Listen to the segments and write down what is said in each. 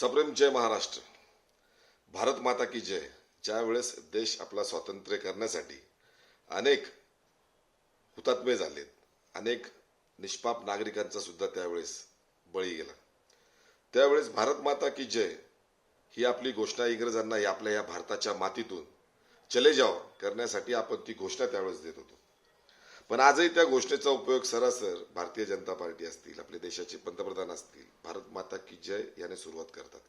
सप्रेम जय महाराष्ट्र. भारत माता की जय. ज्या वेळेस देश आपला स्वातंत्र्य करण्यासाठी अनेक हुतात्मे झालेत अनेक निष्पाप नागरिकांचा सुद्धा त्यावेळेस बळी गेला. त्यावेळेस भारत माता की जय ही आपली घोषणा इंग्रजांना आपल्या या भारताच्या मातीतून चले जाव करण्यासाठी आपण ती घोषणा त्यावेळेस देत होतो. पण आजही त्या घोषणेचा उपयोग सरासर भारतीय जनता पार्टी असतील आपले देशाचे पंतप्रधान असतील भारत माता की जय याने सुरुवात करतात.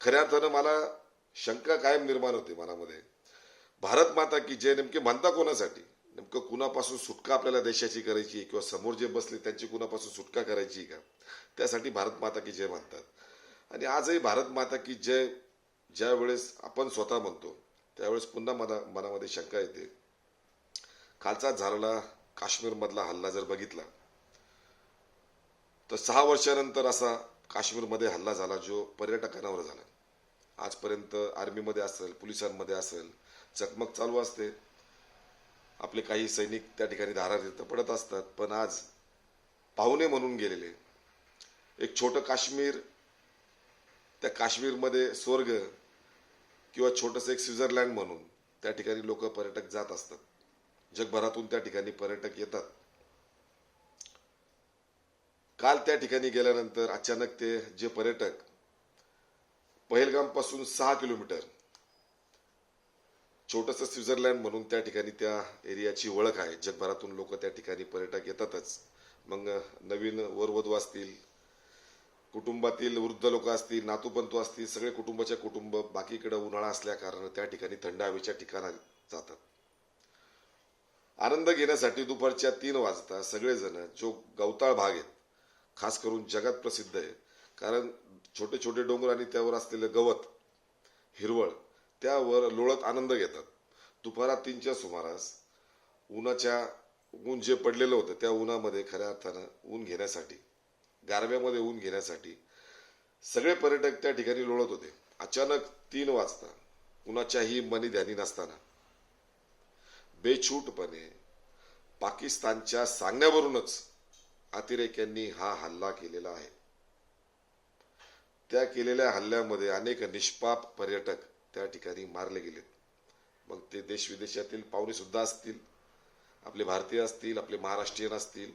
खऱ्या अर्थानं मला शंका कायम निर्माण होते मनामध्ये. भारत माता की जय नेमके म्हणता कोणासाठी? नेमकं कुणापासून सुटका आपल्याला देशाची करायची किंवा समोर जे बसले त्यांची कुणापासून सुटका करायची का? त्यासाठी भारत माता की जय म्हणतात. आणि आजही भारत माता की जय ज्या वेळेस आपण स्वतः म्हणतो त्यावेळेस पुन्हा मना मनामध्ये शंका येते. कालचा झालेला काश्मीरमधला हल्ला जर बघितला तर सहा वर्षानंतर असा काश्मीरमध्ये हल्ला झाला जो पर्यटकांवर झाला. आजपर्यंत आर्मीमध्ये असेल पोलिसांमध्ये असेल चकमक चालू असते. आपले काही सैनिक त्या ठिकाणी धारा तिथं पडत असतात पण आज पाहुणे म्हणून गेलेले. एक छोटं काश्मीर त्या काश्मीरमध्ये स्वर्ग किंवा छोटंसं एक स्वित्झर्लंड म्हणून त्या ठिकाणी लोक पर्यटक जात असतात. जगभरातून त्या ठिकाणी पर्यटक येतात. काल त्या ठिकाणी गेल्यानंतर अचानक ते जे पर्यटक पहलगामपासून सहा किलोमीटर छोटस स्वित्झर्लंड म्हणून त्या ठिकाणी त्या एरियाची ओळख आहे. जगभरातून लोक त्या ठिकाणी पर्यटक येतातच. मग नवीन वरवधू असतील कुटुंबातील वृद्ध लोक असतील नातूपंतू असतील सगळे कुटुंबाच्या कुटुंब बाकीकडे उन्हाळा असल्या कारण त्या ठिकाणी थंड हवेच्या ठिकाणा जातात. आनंद घेण्यासाठी दुपारच्या तीन वाजता सगळेजण जो गवताळ भाग आहेत खास करून जगात प्रसिद्ध आहे कारण छोटे छोटे डोंगर आणि त्यावर असलेलं गवत हिरवळ त्यावर लोळत आनंद घेतात. दुपारा तीनच्या सुमारास उन्हाच्या ऊन जे पडलेलं होतं त्या उन्हामध्ये खऱ्या अर्थानं ऊन घेण्यासाठी गारव्यामध्ये ऊन घेण्यासाठी सगळे पर्यटक त्या ठिकाणी लोळत होते. अचानक तीन वाजता उन्हाच्याही मनी ध्यानी नसताना बेछूटपणे पाकिस्तानच्या सांगण्यावरूनच अतिरेक्यांनी हा हल्ला केलेला आहे. त्या केलेल्या हल्ल्यामध्ये अनेक निष्पाप पर्यटक त्या ठिकाणी मारले गेलेत. मग ते देश विदेशातील पाहुणे सुद्धा असतील आपले भारतीय असतील आपले महाराष्ट्रीयन असतील.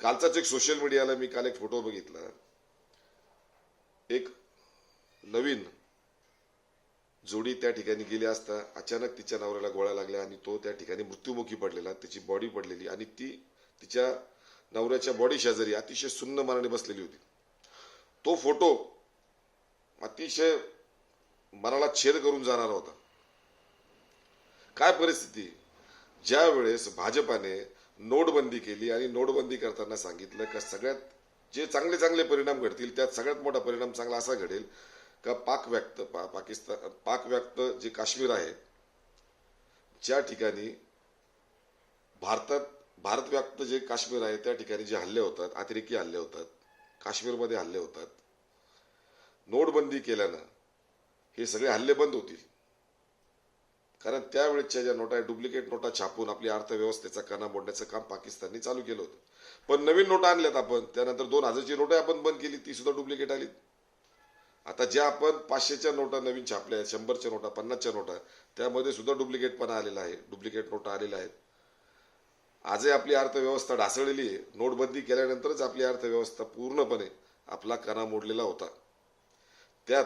कालचाच एक सोशल मीडियाला मी काल एक फोटो बघितला. एक नवीन जोडी त्या ठिकाणी गेली असता अचानक तिच्या नवऱ्याला गोळ्या लागल्या आणि तो त्या ठिकाणी मृत्युमुखी पडलेला त्याची बॉडी पडलेली आणि ती तिच्या नवऱ्याच्या बॉडी शेजारी अतिशय सुन्न मनाने बसलेली होती. तो फोटो अतिशय मनाला छेद करून जाणारा होता. काय परिस्थिती? ज्या वेळेस भाजपाने नोटबंदी केली आणि नोटबंदी करताना सांगितलं का सगळ्यात जे चांगले चांगले परिणाम घडतील त्यात सगळ्यात मोठा परिणाम चांगला असा घडेल का पाक व्याप्त पा पाकिस्तान पाक व्याप्त जे काश्मीर आहे ज्या ठिकाणी भारतात भारत व्याप्त जे काश्मीर आहे त्या ठिकाणी जे हल्ले होतात अतिरेकी हल्ले होतात काश्मीरमध्ये हल्ले होतात नोटबंदी केल्यानं हे सगळे हल्ले बंद होतील. कारण त्यावेळेच्या ज्या नोटा डुप्लिकेट नोटा छापून आपली अर्थव्यवस्थेचा कणा मोडण्याचं काम पाकिस्तानने चालू केलं होतं. पण नवीन नोटा आणल्यात आपण त्यानंतर दोन हजारची नोटा आपण बंद केली ती सुद्धा डुप्लिकेट आली आता ज्या आपण पाचशेच्या नोटा नवीन छापल्या आहेत शंभरच्या नोटा पन्नासच्या नोटा त्यामध्ये सुद्धा डुप्लिकेटपणा आलेला आहे डुप्लिकेट नोटा आलेल्या आहेत. आजही आपली अर्थव्यवस्था ढासळलेली आहे. नोटबंदी केल्यानंतरच आपली अर्थव्यवस्था पूर्णपणे आपला कणा मोडलेला होता. त्यात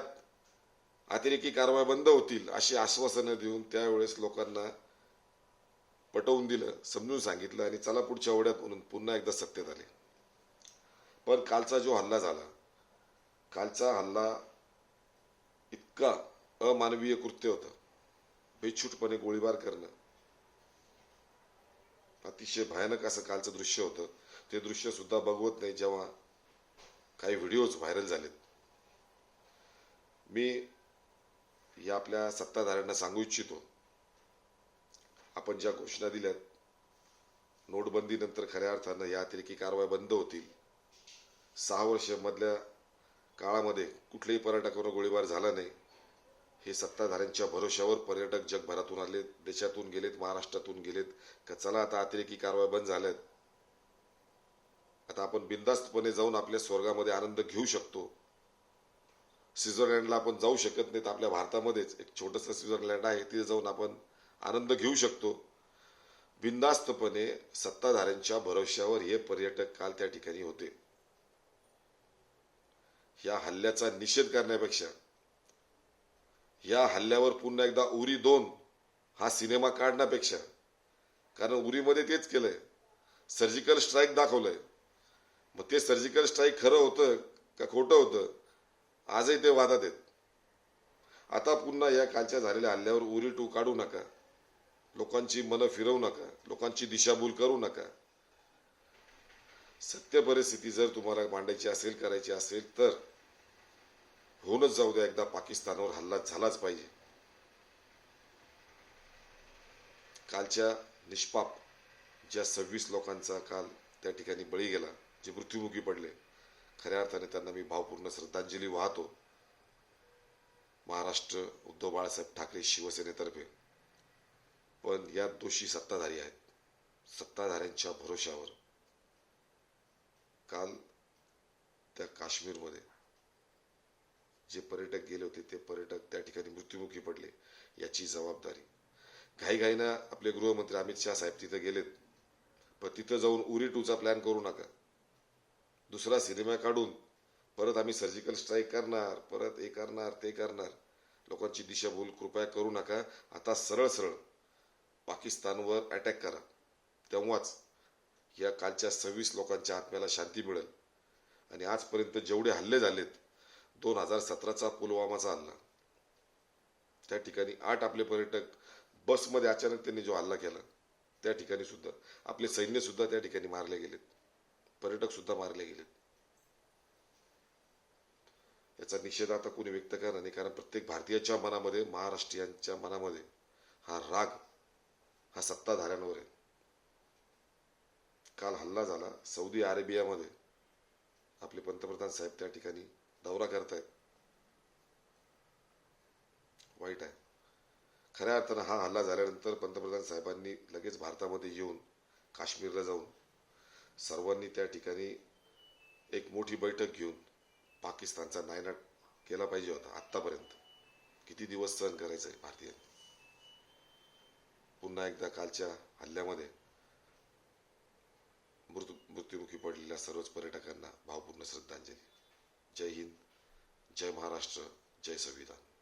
अतिरेकी कारवाया बंद होतील अशी आश्वासनं देऊन त्यावेळेस लोकांना पटवून दिलं समजून सांगितलं आणि चला पुढच्या ओढ्यात म्हणून पुन्हा एकदा सत्तेत आले. पण कालचा जो हल्ला झाला कालचा हल्ला इतका अमानवीय कृत्य होतं. बेछूटपणे गोळीबार करणं. अतिशय भयानक असं कालचं दृश्य होतं. ते दृश्य सुद्धा बघवत नाही जेव्हा काही व्हिडिओज व्हायरल झालेत. मी या आपल्या सत्ताधाऱ्यांना सांगू इच्छितो आपण ज्या घोषणा दिल्यात नोटबंदीनंतर खऱ्या अर्थानं या अतिरेकी कारवाया बंद होतील. सहा वर्ष मधल्या काळामध्ये कुठल्याही पर्यटकावर गोळीबार झाला नाही. हे सत्ताधाऱ्यांच्या भरोश्यावर पर्यटक जगभरातून आले देशातून गेलेत महाराष्ट्रातून गेलेत. का चला आता अतिरेकी कारवाया बंद झाल्यात? आता आपण बिंदास्तपणे जाऊन आपल्या स्वर्गामध्ये आनंद घेऊ शकतो. स्वित्झर्लंडला आपण जाऊ शकत नाही तर आपल्या भारतामध्येच. एक छोटंसं स्वित्झर्लंड आहे तिथे जाऊन आपण आनंद घेऊ शकतो. बिंदास्तपणे सत्ताधाऱ्यांच्या भरोश्यावर हे पर्यटक काल त्या ठिकाणी होते. या हल्ल्याचा निषेध करण्यापेक्षा या हल्ल्यावर पुन्हा एकदा उरी दोन हा सिनेमा काढण्यापेक्षा कारण उरीमध्ये तेच केलंय. सर्जिकल स्ट्राईक दाखवलंय. मग ते सर्जिकल स्ट्राईक खरं होतं का खोटं होतं? आजही ते वादात आहेत. आता पुन्हा या कालच्या झालेल्या हल्ल्यावर उरी टू काढू नका. लोकांची मनं फिरवू नका. लोकांची दिशाभूल करू नका. सत्य परिस्थिती जर तुम्हाला मांडायची असेल करायची असेल तर होऊनच जाऊ द्या एकदा पाकिस्तानवर हल्ला झालाच पाहिजे. कालच्या निष्पाप ज्या सव्वीस लोकांचा काल त्या ठिकाणी बळी गेला जे मृत्युमुखी पडले खऱ्या अर्थाने त्यांना मी भावपूर्ण श्रद्धांजली वाहतो. महाराष्ट्र उद्धव बाळासाहेब ठाकरे शिवसेनेतर्फे. पण या दोषी सत्ताधारी आहेत. सत्ताधाऱ्यांच्या भरोशावर काल त्या काश्मीरमध्ये जे पर्यटक गेले होते ते पर्यटक त्या ठिकाणी मृत्युमुखी पडले याची जबाबदारी. घाईघाईनं आपले गृहमंत्री अमित शहा साहेब तिथं गेलेत. पण तिथं जाऊन उरी टूचा प्लॅन करू नका. दुसरा सिनेमा काढून परत आम्ही सर्जिकल स्ट्राईक करणार परत हे करणार ते करणार. लोकांची दिशाभूल कृपया करू नका. आता सरळ सरळ पाकिस्तानवर अटॅक करा. तेव्हाच या कालच्या सव्वीस लोकांच्या आत्म्याला शांती मिळेल. आणि आजपर्यंत जेवढे हल्ले झालेत दोन हजार सतराचा पुलवामाचा हल्ला त्या ठिकाणी आठ आपले पर्यटक बसमध्ये अचानक त्यांनी जो हल्ला केला त्या ठिकाणी सुद्धा आपले सैन्य सुद्धा त्या ठिकाणी मारले गेलेत. पर्यटक सुद्धा मारले गेलेत. याचा निषेध आता कोणी व्यक्त करणार नाही कारण प्रत्येक भारतीयाच्या मनामध्ये महाराष्ट्रीयांच्या मनामध्ये हा राग हा सत्ताधाऱ्यांवर आहे. काल हल्ला झाला सौदी अरेबियामध्ये. आपले पंतप्रधान साहेब त्या ठिकाणी दौरा करतायत. वाईट आहे. खऱ्या अर्थानं हा हल्ला झाल्यानंतर पंतप्रधान साहेबांनी लगेच भारतामध्ये येऊन काश्मीरला जाऊन सर्वांनी त्या ठिकाणी एक मोठी बैठक घेऊन पाकिस्तानचा नायनाट केला पाहिजे होता आत्तापर्यंत. किती दिवस सहन करायचं आहे भारतीयांनी? पुन्हा एकदा कालच्या हल्ल्यामध्ये मृत्यू मृत्युमुखी पडलेल्या सर्वच पर्यटकांना भावपूर्ण श्रद्धांजली. जय हिंद जय महाराष्ट्र जय संविधान.